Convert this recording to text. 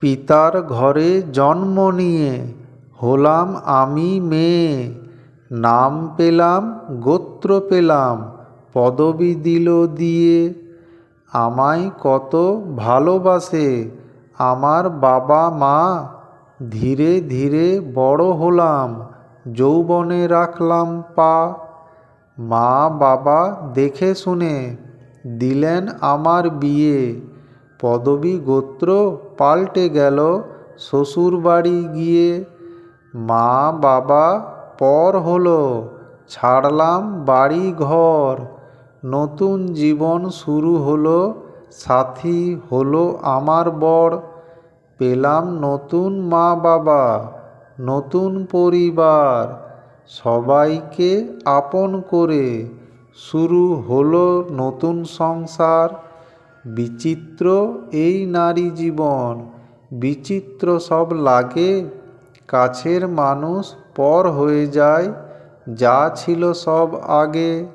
পিতার ঘরে জন্ম নিয়ে হলাম আমি মেয়ে। নাম পেলাম, গোত্র পেলাম, পদবি দিল দিয়ে। আমায় কত ভালোবাসে আমার বাবা মা। ধীরে ধীরে বড় হলাম, যৌবনে রাখলাম পা। মা বাবা দেখে শুনে দিলেন আমার বিয়ে। পদবী গোত্র পাল্টে গেল। শ্বশুর বাড়ি গিয়ে মা বাবা পর হলো। ছাড়লাম বাড়ি ঘর নতুন জীবন শুরু হলো। সাথী হলো আমার বর। পেলাম নতুন মা বাবা, নতুন পরিবার। সবাইকে আপন করে শুরু হলো নতুন সংসার। বিচিত্র এই নারী জীবন। বিচিত্র সব লাগে, কাছের মানুষ পর হয়ে যায়, যা ছিল সব আগে।